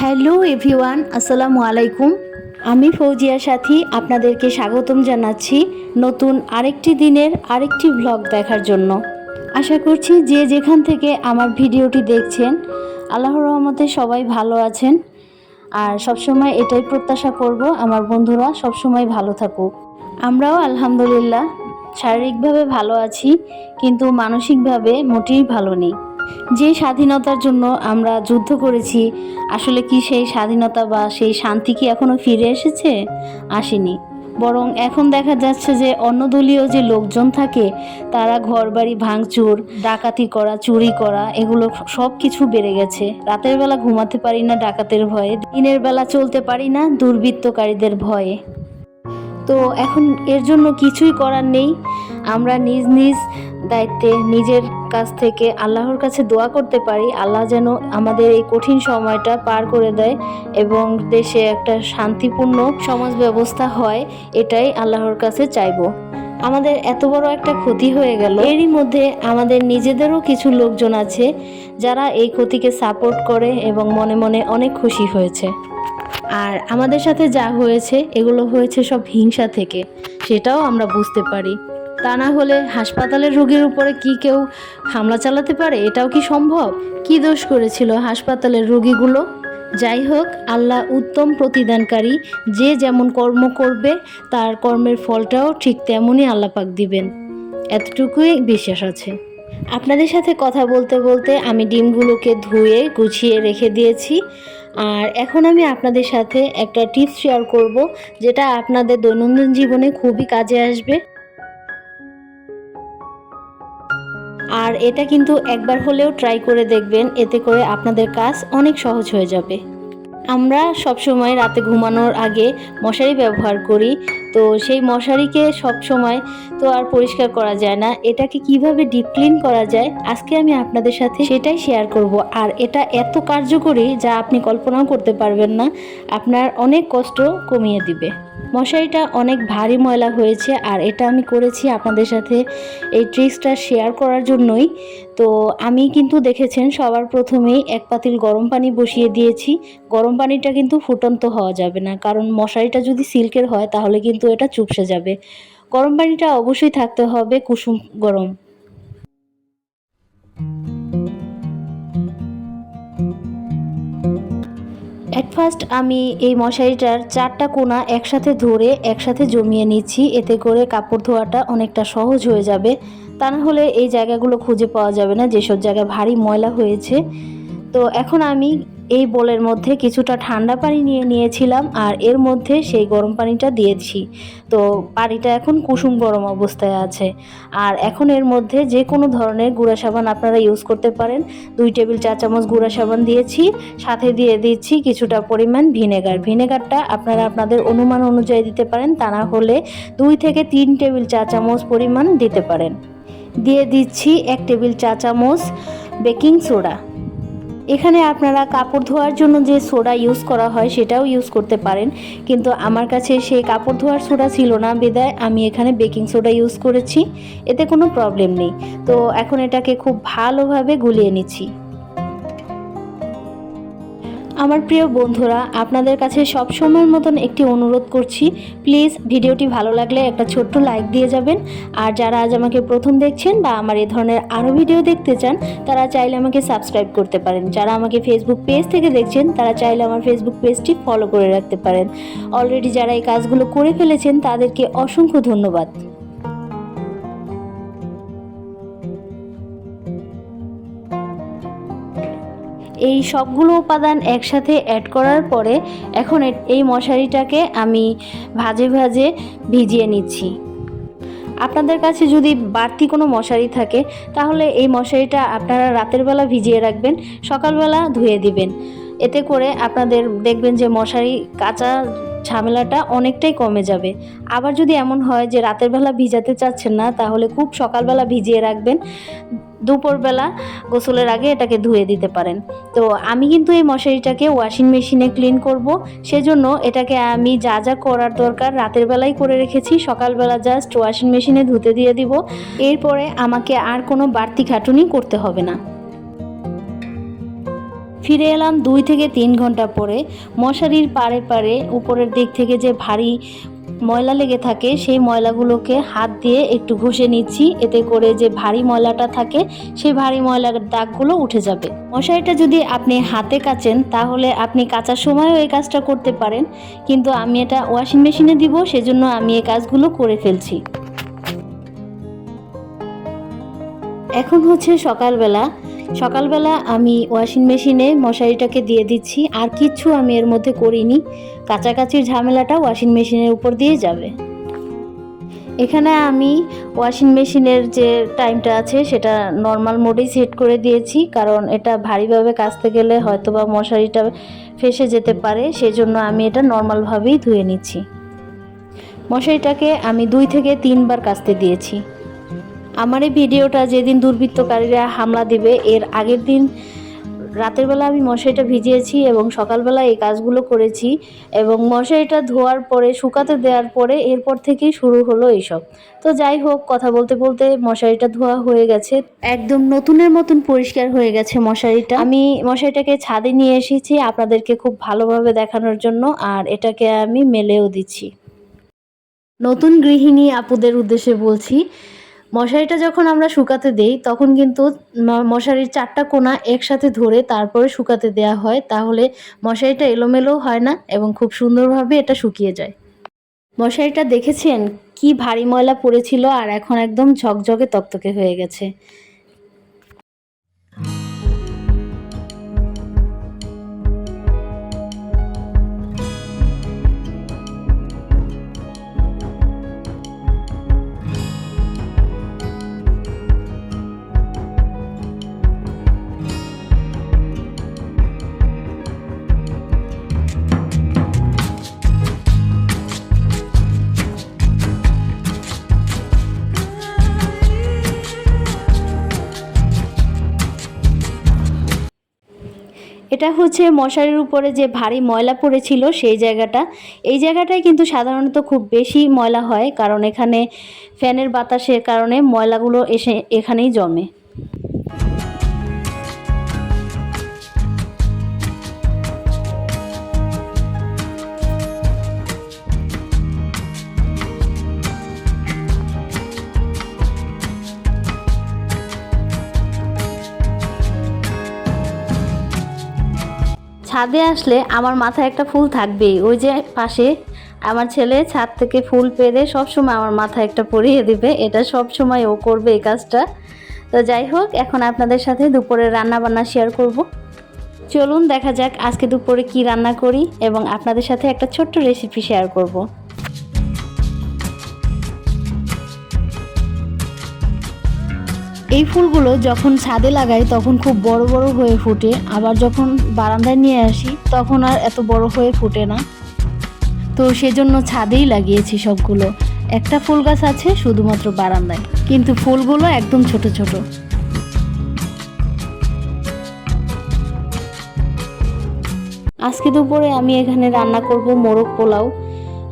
Hello everyone, আসসালামু আলাইকুম। আমি ফৌজিয়া সাথী, আপনাদেরকে স্বাগতম জানাচ্ছি নতুন আরেকটি দিনের আরেকটি ব্লগ দেখার জন্য। আশা করছি যে যেখান থেকে আমার ভিডিওটি দেখছেন, আল্লাহর রহমতে সবাই ভালো আছেন। আর সবসময় এটাই প্রত্যাশা করব, আমার বন্ধুরা সবসময় ভালো থাকুক। আমরাও আলহামদুলিল্লাহ শারীরিকভাবে ভালো আছি, কিন্তু মানসিকভাবে মোটেই ভালো নেই। যে স্বাধীনতার জন্য আমরা যুদ্ধ করেছি, আসলে কি সেই স্বাধীনতা বা সেই শান্তি কি এখনও ফিরে এসেছে? আসেনি। বরং এখন দেখা যাচ্ছে যে অন্য দলীয় যে লোকজন থাকে, তারা ঘরবাড়ি ভাঙচুর, ডাকাতি করা, চুরি করা, এগুলো সব কিছু বেড়ে গেছে। রাতের বেলা ঘুমাতে পারি না ডাকাতের ভয়ে, দিনের বেলা চলতে পারি না দুর্বৃত্তকারীদের ভয়ে। তো এখন এর জন্য কিছুই করার নেই। আমরা নিজ নিজ দায়িত্বে নিজের কাছ থেকে আল্লাহর কাছে দোয়া করতে পারি। আল্লাহ যেন আমাদের এই কঠিন সময়টা পার করে দেয় এবং দেশে একটা শান্তিপূর্ণ সমাজ ব্যবস্থা হয়, এটাই আল্লাহর কাছে চাইব। আমাদের এত বড় একটা ক্ষতি হয়ে গেল। এরই মধ্যে আমাদের নিজেদেরও কিছু লোকজন আছে যারা এই ক্ষতিকে সাপোর্ট করে এবং মনে মনে অনেক খুশি হয়েছে। আর আমাদের সাথে যা হয়েছে, এগুলো হয়েছে সব হিংসা থেকে। সেটাও আমরা বুঝতে পারি। তা না হলে হাসপাতালের রোগীর উপরে কি কেউ হামলা চালাতে পারে? এটাও কি সম্ভব? কি দোষ করেছিল হাসপাতালের রোগীগুলো? যাই হোক, আল্লাহ উত্তম প্রতিদানকারী। যে যেমন কর্ম করবে, তার কর্মের ফলটাও ঠিক তেমনই আল্লাপাক দিবেন। এতটুকুই বিশ্বাস আছে। আপনাদের সাথে কথা বলতে বলতে আমি ডিমগুলোকে ধুয়ে গুছিয়ে রেখে দিয়েছি। আর এখন আমি আপনাদের সাথে একটা টিপস শেয়ার করব, যেটা আপনাদের দৈনন্দিন জীবনে খুবই কাজে আসবে। আর এটা কিন্তু একবার হলেও ট্রাই করে দেখবেন, এতে করে আপনাদের কাজ অনেক সহজ হয়ে যাবে। আমরা সবসময় রাতে ঘুমানোর আগে মশারি ব্যবহার করি তো সেই মশারিকে সব সময় তো আর পরিষ্কার করা যায় না। এটাকে কীভাবে ডিপ ক্লিন করা যায়, আজকে আমি আপনাদের সাথে সেটাই শেয়ার করব। আর এটা এত কার্যকরী যা আপনি কল্পনাও করতে পারবেন না, আপনার অনেক কষ্ট কমিয়ে দিবে। মশারিটা অনেক ভারী ময়লা হয়েছে আর এটা আমি করেছি আপনাদের সাথে এই ট্রিক্সটা শেয়ার করার জন্যই। তো আমি কিন্তু দেখেছেন সবার প্রথমেই এক পাতিল গরম পানি বসিয়ে দিয়েছি। গরম পানিটা কিন্তু ফুটন্ত হওয়া যাবে না, কারণ মশারিটা যদি সিল্কের হয় তাহলে কিন্তু এটা চুপসে যাবে। গরম পানিটা অবশ্যই থাকতে হবে, কুসুম গরম। অ্যাট ফার্স্ট আমি এই মশারিটার চারটা কোনা একসাথে ধরে একসাথে জমিয়ে নিচ্ছি, এতে করে কাপড় ধোয়াটা অনেকটা সহজ হয়ে যাবে। তা না হলে এই জায়গাগুলো খুঁজে পাওয়া যাবে না, যেসব জায়গায় ভারী ময়লা হয়েছে। তো এখন আমি এই বোলের মধ্যে কিছুটা ঠান্ডা পানি নিয়ে নিয়েছিলাম আর এর মধ্যে সেই গরম পানিটা দিয়েছি। তো পানিটা এখন কুসুম গরম অবস্থায় আছে। আর এখন এর মধ্যে যে কোনো ধরনের গুঁড়া সাবান আপনারা ইউজ করতে পারেন। দুই টেবিল চা চামচ গুঁড়া সাবান দিয়েছি, সাথে দিয়ে দিচ্ছি কিছুটা পরিমাণ ভিনেগার। ভিনেগারটা আপনারা আপনাদের অনুমান অনুযায়ী দিতে পারেন, তা না হলে দুই থেকে তিন টেবিল চা চামচ পরিমাণ দিতে পারেন। দিয়ে দিচ্ছি এক টেবিল চা চামচ বেকিং সোডা। এখানে আপনারা কাপড় ধোয়ার জন্য যে সোডা ইউজ করা হয় সেটাও ইউজ করতে পারেন। কিন্তু আমার কাছে সেই কাপড় ধোয়ার সোডা ছিল না, বেদায় আমি এখানে বেকিং সোডা ইউজ করেছি। এতে কোনো প্রবলেম নেই। তো এখন এটাকে খুব ভালোভাবে গুলিয়ে নিচ্ছি। আমার প্রিয় বন্ধুরা, আপনাদের কাছে সব সময়ের মতন একটি অনুরোধ করছি। প্লিজ ভিডিওটি ভালো লাগলে একটা ছোট্ট লাইক দিয়ে যাবেন। আর যারা আজ আমাকে প্রথম দেখছেন বা আমার এই ধরনের আরও ভিডিও দেখতে চান, তারা চাইলে আমাকে সাবস্ক্রাইব করতে পারেন। যারা আমাকে ফেসবুক পেজ থেকে দেখছেন, তারা চাইলে আমার ফেসবুক পেজটি ফলো করে রাখতে পারেন। অলরেডি যারা এই কাজগুলো করে ফেলেছেন, তাদেরকে অসংখ্য ধন্যবাদ। এই সবগুলো উপাদান একসাথে অ্যাড করার পরে এখন এই মশারিটাকে আমি ভাজে ভাজে ভিজিয়ে নিচ্ছি। আপনাদের কাছে যদি বাড়তি কোনো মশারি থাকে, তাহলে এই মশারিটা আপনারা রাতের বেলা ভিজিয়ে রাখবেন, সকালবেলা ধুয়ে দিবেন। এতে করে আপনাদের দেখবেন যে মশারি কাঁচা ঝামেলাটা অনেকটাই কমে যাবে। আবার যদি এমন হয় যে রাতের বেলা ভিজাতে চাচ্ছেন না, তাহলে খুব সকালবেলা ভিজিয়ে রাখবেন। দুপুরবেলা গোসলের আগে এটাকে ধুয়ে দিতে পারেন। তো আমি কিন্তু এই মশারিটাকে ওয়াশিং মেশিনে ক্লিন করব। সেজন্য এটাকে আমি যা যা করার দরকার রাতের বেলায় করে রেখেছি। সকালবেলা জাস্ট ওয়াশিং মেশিনে ধুতে দিয়ে দিব। এরপরে আমাকে আর কোনো বাড়তি খাটুনি করতে হবে না। ফিরে এলাম দুই থেকে তিন ঘণ্টা পরে। মশারির পাড়ে পারে উপরের দিক থেকে যে ভারী ময়লা লেগে থাকে, সেই ময়লাগুলোকে হাত দিয়ে একটু ঘষে নিচ্ছি, এতে করে যে ভারী ময়লাটা থাকে, সেই ভারী ময়লার দাগগুলো উঠে যাবে। মশারিটা যদি আপনি হাতে কাচেন, তাহলে আপনি কাচার সময়ও এই কাজটা করতে পারেন, কিন্তু আমি এটা ওয়াশিং মেশিনে দিব, সেজন্য আমি এই কাজগুলো করে ফেলছি। এখন হচ্ছে সকালবেলা। সকালবেলা আমি ওয়াশিং মেশিনে মশারিটাকে দিয়ে দিচ্ছি, আর কিচ্ছু আমি এর মধ্যে করিনি। কাছাকাছির ঝামেলাটা ওয়াশিং মেশিনের উপর দিয়ে যাবে। এখানে আমি ওয়াশিং মেশিনের যে টাইমটা আছে, সেটা নর্মাল মোডেই সেট করে দিয়েছি, কারণ এটা ভারীভাবে কাচতে গেলে হয়তো বা মশারিটা ফেসে যেতে পারে, সেজন্য আমি এটা নর্মালভাবেই ধুয়ে নিচ্ছি। মশারিটাকে আমি দুই থেকে তিনবার কাচতে দিয়েছি। আমার এই ভিডিওটা যেদিন দুর্বৃত্তকারীরা হামলা দিবে, এর আগের দিন রাতের বেলা আমি মশারিটা ভিজিয়েছি এবং সকালবেলা এই কাজগুলো করেছি এবং মশারিটা ধোয়ার পরে শুকাতে দেওয়ার পরে এরপর থেকেই শুরু হলো এইসব। তো যাই হোক কথা বলতে বলতে মশারিটা ধোয়া হয়ে গেছে। একদম নতুনের মতন পরিষ্কার হয়ে গেছে মশারিটা। আমি মশারিটাকে ছাদে নিয়ে এসেছি আপনাদেরকে খুব ভালোভাবে দেখানোর জন্য আর এটাকে আমি মেলেও দিচ্ছি। নতুন গৃহিণী আপুদের উদ্দেশ্যে বলছি মশারিটা যখন আমরা শুকাতে দেই, তখন কিন্তু মশারির চারটা কোনা একসাথে ধরে তারপরে শুকাতে দেয়া হয়। তাহলে মশারিটা এলোমেলো হয় না এবং খুব সুন্দরভাবে এটা শুকিয়ে যায়। মশারিটা দেখেছেন? কি ভারী ময়লা পড়েছিল আর এখন একদম ঝকঝকে তকতকে হয়ে গেছে। এটা হচ্ছে মশারির উপরে যে ভারী ময়লা পড়েছিল সেই জায়গাটা। এই জায়গাটায় কিন্তু সাধারণত খুব বেশি ময়লা হয়, কারণ এখানে ফ্যানের বাতাসের কারণে ময়লাগুলো এসে এখানেই জমে। ছাদে আসলে আমার মাথায় একটা ফুল থাকবেই। ওই যে পাশে আমার ছেলে ছাদ থেকে ফুল পেরে সবসময় আমার মাথায় একটা পরিয়ে দিবে। এটা সবসময় ও করবে এই কাজটা। তো যাই হোক, এখন আপনাদের সাথে দুপুরে রান্না বান্না শেয়ার করব। চলুন দেখা যাক আজকে দুপুরে কি রান্না করি এবং আপনাদের সাথে একটা ছোট্ট রেসিপি শেয়ার করব। এই ফুলগুলো যখন ছাদে লাগাই তখন খুব বড় বড় হয়ে ফুটে। আবার যখন বারান্দায় নিয়ে আসি তখন আর এত বড় হয়ে ফুটে না। তো সেজন্য ছাদেই লাগিয়েছি সবগুলো। একটা ফুল গাছ আছে শুধুমাত্র বারান্দায়। কিন্তু ফুলগুলো একদম ছোট ছোট। আজকে দুপুরে আমি এখানে রান্না করব মোরগ পোলাও।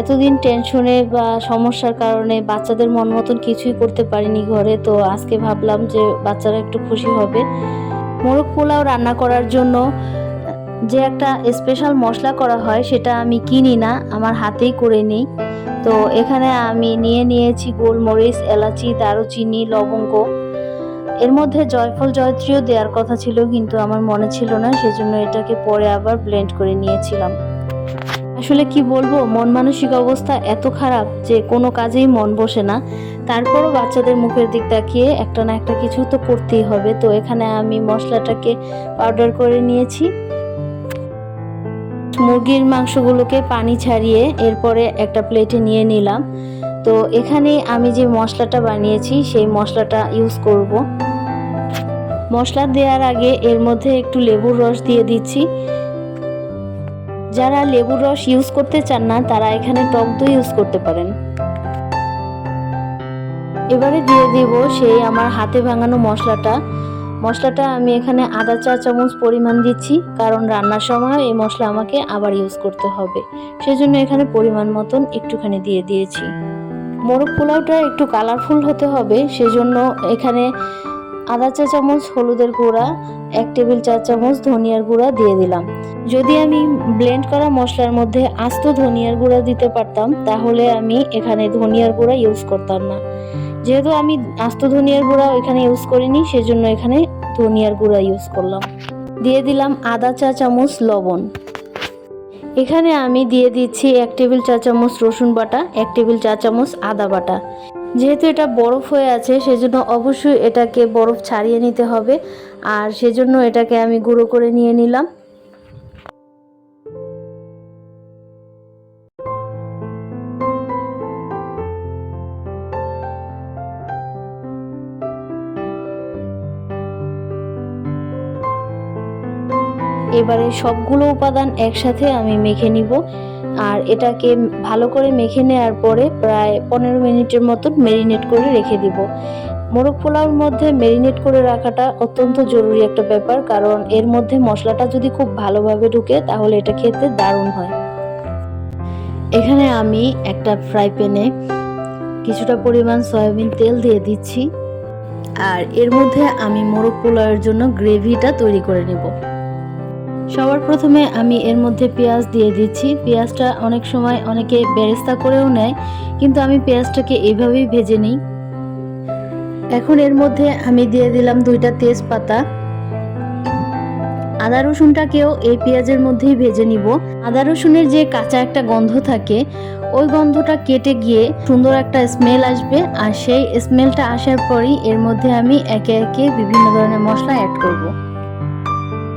এতদিন টেনশনে বা সমস্যার কারণে বাচ্চাদের মন মতন কিছুই করতে পারিনি ঘরে, তো আজকে ভাবলাম যে বাচ্চারা একটু খুশি হবে। মোরগ পোলাও রান্না করার জন্য যে একটা স্পেশাল মশলা করা হয় সেটা আমি কিনি না, আমার হাতেই করে নিই। তো এখানে আমি নিয়ে নিয়েছি গোলমরিচ, এলাচি, দারুচিনি, লবঙ্গ। এর মধ্যে জয়ফল জয়ত্রীও দেওয়ার কথা ছিল, কিন্তু আমার মনে ছিল না, সেজন্য এটাকে পরে আবার ব্লেন্ড করে নিয়েছিলাম। আসলে কি বলব, মন মানসিক অবস্থা এত খারাপ যে কোনো কাজেই মন বসে না। তারপরও বাচ্চাদের মুখের দিক তাকিয়ে একটা না একটা কিছু তো করতেই হবে। তো এখানে আমি মশলাটাকে পাউডার করে নিয়েছি। মুরগির মাংসগুলোকে পানি ছাড়িয়ে এরপরে একটা প্লেটে নিয়ে নিলাম। তো এখানে আমি যে মশলাটা বানিয়েছি, সেই মশলাটা ইউজ করব। মশলা দেওয়ার আগে এর মধ্যে একটু লেবুর রস দিয়ে দিচ্ছি। যারা লেবুর রস ইউজ করতে চান না, তারা এখানে টক দই ইউজ করতে পারেন। এবারে দিয়ে দেব সেই আমার হাতে ভাঙানো মশলাটা। মশলাটা আমি এখানে আধা চা চামচ পরিমাণ দিচ্ছি, কারণ রান্নার সময় এই মশলা আমাকে আবার ইউজ করতে হবে। সেজন্য এখানে পরিমাণ মতন একটুখানি দিয়ে দিয়েছি। মোরগ পোলাওটা একটু কালারফুল হতে হবে, সেজন্য এখানে আধা চা চামচ, হলুদের গুঁড়া, এক টেবিল চা চামচ ধনিয়ার গুঁড়া দিয়ে দিলাম। যদি আমি ব্লেন্ড করা মশলার মধ্যে আস্ত ধনিয়ার গুঁড়া দিতে পারতাম, তাহলে আমি এখানে ধনিয়ার গুঁড়া ইউজ করতাম না। যেহেতু আমি আস্ত ধনিয়ার গুঁড়া এখানে ইউজ করিনি, সেজন্য এখানে ধনিয়ার গুঁড়া ইউজ করলাম। দিয়ে দিলাম আদা চা চামচ লবণ। এখানে আমি দিয়ে দিচ্ছি এক টেবিল চা চামচ রসুন বাটা, এক টেবিল চা চামচ আদা বাটা। যেহেতু এটা বরফ হয়ে আছে, সেজন্য অবশ্যই এটাকে বরফ ছাড়িয়ে নিতে হবে। আর সেজন্য এটাকে আমি গুঁড়ো করে নিয়ে নিলাম। এবারে সবগুলো উপাদান একসাথে আমি মেখে নিব। আর এটাকে ভালো করে মেখে নেওয়ার পরে প্রায় পনেরো মিনিটের মতন মেরিনেট করে রেখে দিব। মোরগ পোলাওর মধ্যে মেরিনেট করে রাখাটা অত্যন্ত জরুরি একটা ব্যাপার, কারণ এর মধ্যে মশলাটা যদি খুব ভালোভাবে ঢুকে তাহলে এটা খেতে দারুণ হয়। এখানে আমি একটা ফ্রাই প্যানে কিছুটা পরিমাণ সয়াবিন তেল দিয়ে দিচ্ছি। আর এর মধ্যে আমি মোরগ পোলাওয়ের জন্য গ্রেভিটা তৈরি করে নেব। সবার প্রথমে আমি এর মধ্যে পেঁয়াজ দিয়ে দিচ্ছি। পেঁয়াজটা অনেক সময় অনেকে বেরেস্তা করেও নেয়, কিন্তু আমি পেঁয়াজটাকে এইভাবেই ভেজে নিই। এখন এর মধ্যে আমি দিয়ে দিলাম দুইটা তেজপাতা। আদা রসুনটাকেও এই পেঁয়াজের মধ্যেই ভেজে নিব। আদা রসুনের যে কাঁচা একটা গন্ধ থাকে, ওই গন্ধটা কেটে গিয়ে সুন্দর একটা স্মেল আসবে আর সেই স্মেলটা আসার পরই এর মধ্যে আমি একে একে বিভিন্ন ধরনের মশলা অ্যাড করব।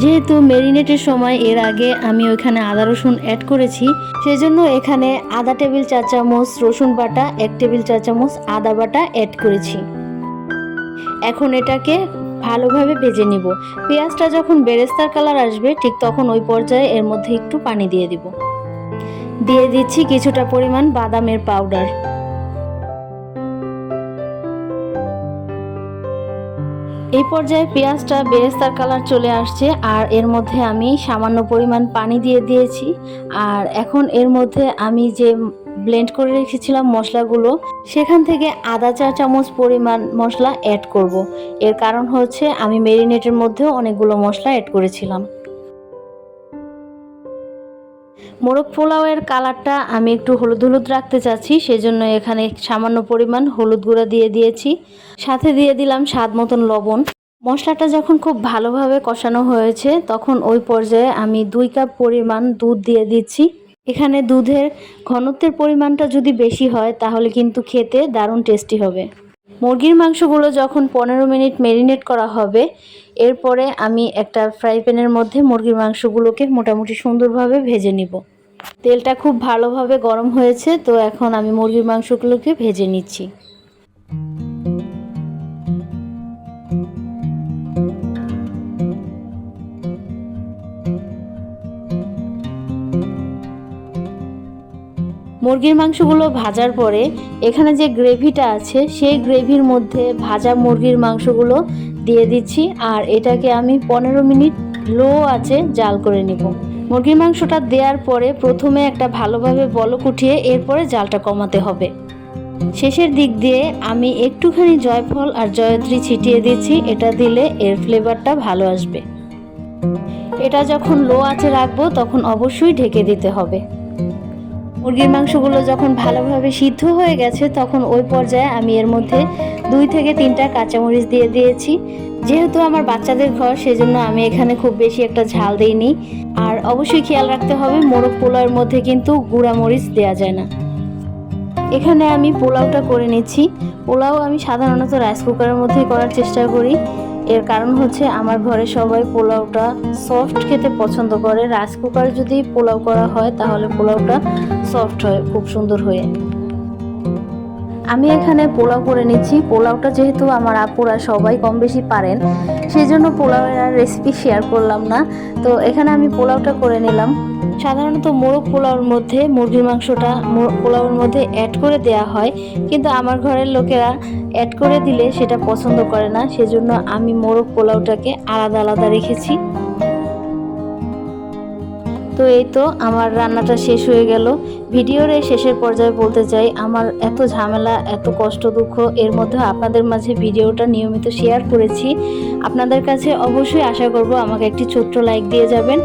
যেহেতু মেরিনেটের সময়, এর আগে আমি ওইখানে আদা রসুন অ্যাড করেছি, সেজন্য এখানে আধা টেবিল চা চামচ রসুন বাটা, এক টেবিল চা চামচ আদা বাটা অ্যাড করেছি। এখন এটাকে ভালোভাবে ভেজে নিব। পেঁয়াজটা যখন বেরেস্তার কালার আসবে, ঠিক তখন ওই পর্যায়ে এর মধ্যে একটু পানি দিয়ে দিব। দিয়ে দিচ্ছি কিছুটা পরিমাণ বাদামের পাউডার এই পর্যায়ে পেঁয়াজটা বেরেস্তার কালার চলে আসছে, আর এর মধ্যে আমি সামান্য পরিমাণ পানি দিয়ে দিয়েছি আর এখন এর মধ্যে আমি যে ব্লেন্ড করে রেখেছিলাম মশলাগুলো, সেখান থেকে আধা চা চামচ পরিমাণ মশলা অ্যাড করব। এর কারণ হচ্ছে আমি মেরিনেটের মধ্যেও অনেকগুলো মশলা অ্যাড করেছিলাম মোরগ পোলাওয়ের কালারটা আমি একটু হলুদ হলুদ রাখতে চাচ্ছি, সেজন্য এখানে সামান্য পরিমাণ হলুদ গুঁড়া দিয়ে দিয়েছি। সাথে দিয়ে দিলাম স্বাদ মতন লবণ। মশলাটা যখন খুব ভালোভাবে কষানো হয়েছে, তখন ওই পর্যায়ে আমি দুই কাপ পরিমাণ দুধ দিয়ে দিচ্ছি। এখানে দুধের ঘনত্বের পরিমাণটা যদি বেশি হয়, তাহলে কিন্তু খেতে দারুণ টেস্টি হবে। মুরগির মাংসগুলো যখন পনেরো মিনিট মেরিনেট করা হবে, এরপরে আমি একটা ফ্রাই প্যানের মধ্যে মুরগির মাংসগুলোকে মোটামুটি সুন্দরভাবে ভেজে নিব। তেলটা খুব ভালোভাবে গরম হয়েছে, তো এখন আমি মুরগির মাংসগুলোকে ভেজে নিচ্ছি। মুরগির মাংসগুলো ভাজার পরে এখানে যে গ্রেভিটা আছে, সেই গ্রেভির মধ্যে ভাজা মুরগির মাংসগুলো দিয়ে দিচ্ছি, আর এটাকে আমি পনেরো মিনিট লো আছে জাল করে নিব। মুরগির মাংসটা দেওয়ার পরে প্রথমে একটা ভালোভাবে বলক উঠিয়ে এরপরে জালটা কমাতে হবে। শেষের দিক দিয়ে আমি একটুখানি জয়ফল আর জয়ত্রী ছিটিয়ে দিচ্ছি, এটা দিলে এর ফ্লেভারটা ভালো আসবে। এটা যখন লো আঁচে রাখব তখন অবশ্যই ঢেকে দিতে হবে। মুরগির মাংসগুলো যখন ভালোভাবে সিদ্ধ হয়ে গেছে, তখন ওই পর্যায়ে আমি এর মধ্যে দুই থেকে তিনটা কাঁচামরিচ দিয়ে দিয়েছি। যেহেতু আমার বাচ্চাদের ঘর, সেজন্য আমি এখানে খুব বেশি একটা ঝাল দিইনি। আর অবশ্যই খেয়াল রাখতে হবে, মোরগ পোলাওয়ের মধ্যে কিন্তু গুঁড়া মরিচ দেওয়া যায় না। এখানে আমি পোলাওটা করে নিচ্ছি। পোলাও আমি সাধারণত রাইস কুকারের মধ্যে করার চেষ্টা করি। এর কারণ হচ্ছে আমার ঘরে সবাই পোলাওটা সফট খেতে পছন্দ করে। রাইস কুকার যদি পোলাও করা হয়, তাহলে পোলাওটা সফট হয়, খুব সুন্দর হয়ে। আমি এখানে পোলাও করে নিচ্ছি। পোলাওটা যেহেতু আমার আপুরা সবাই কম বেশি পারেন সেই জন্য পোলাওয়ের আর রেসিপি শেয়ার করলাম না। তো এখানে আমি পোলাওটা করে নিলাম। সাধারণত মোরগ পোলাওর মধ্যে মুরগির মাংসটা পোলাওর মধ্যে অ্যাড করে দেয়া হয়। কিন্তু আমার ঘরের লোকেরা অ্যাড করে দিলে সেটা পছন্দ করে না। সেজন্য আমি মোরগ পোলাওটাকে আলাদা আলাদা রেখেছি। তো এই তো আমার রান্নাটা শেষ হয়ে গেল। ভিডিওর এই শেষের পর্যায়ে বলতে চাই, আমার এত ঝামেলা, এত কষ্ট, দুঃখ, এর মধ্যে আপনাদের মাঝে ভিডিওটা নিয়মিত শেয়ার করেছি। আপনাদের কাছে অবশ্যই আশা করব আমাকে একটি ছোট্ট লাইক দিয়ে যাবেন।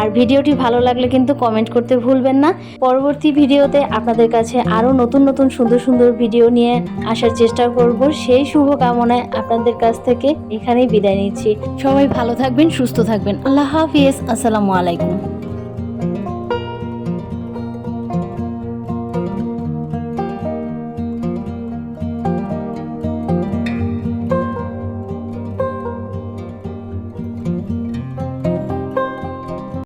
আর ভিডিওটি ভালো লাগলে কিন্তু কমেন্ট করতে ভুলবেন না। পরবর্তী ভিডিওতে আপনাদের কাছে আরও নতুন নতুন সুন্দর সুন্দর ভিডিও নিয়ে আসার চেষ্টা করব। সেই শুভকামনায় আপনাদের কাছ থেকে এখানেই বিদায় নিচ্ছি। সবাই ভালো থাকবেন, সুস্থ থাকবেন। আল্লাহ হাফিজ। আসসালামু আলাইকুম।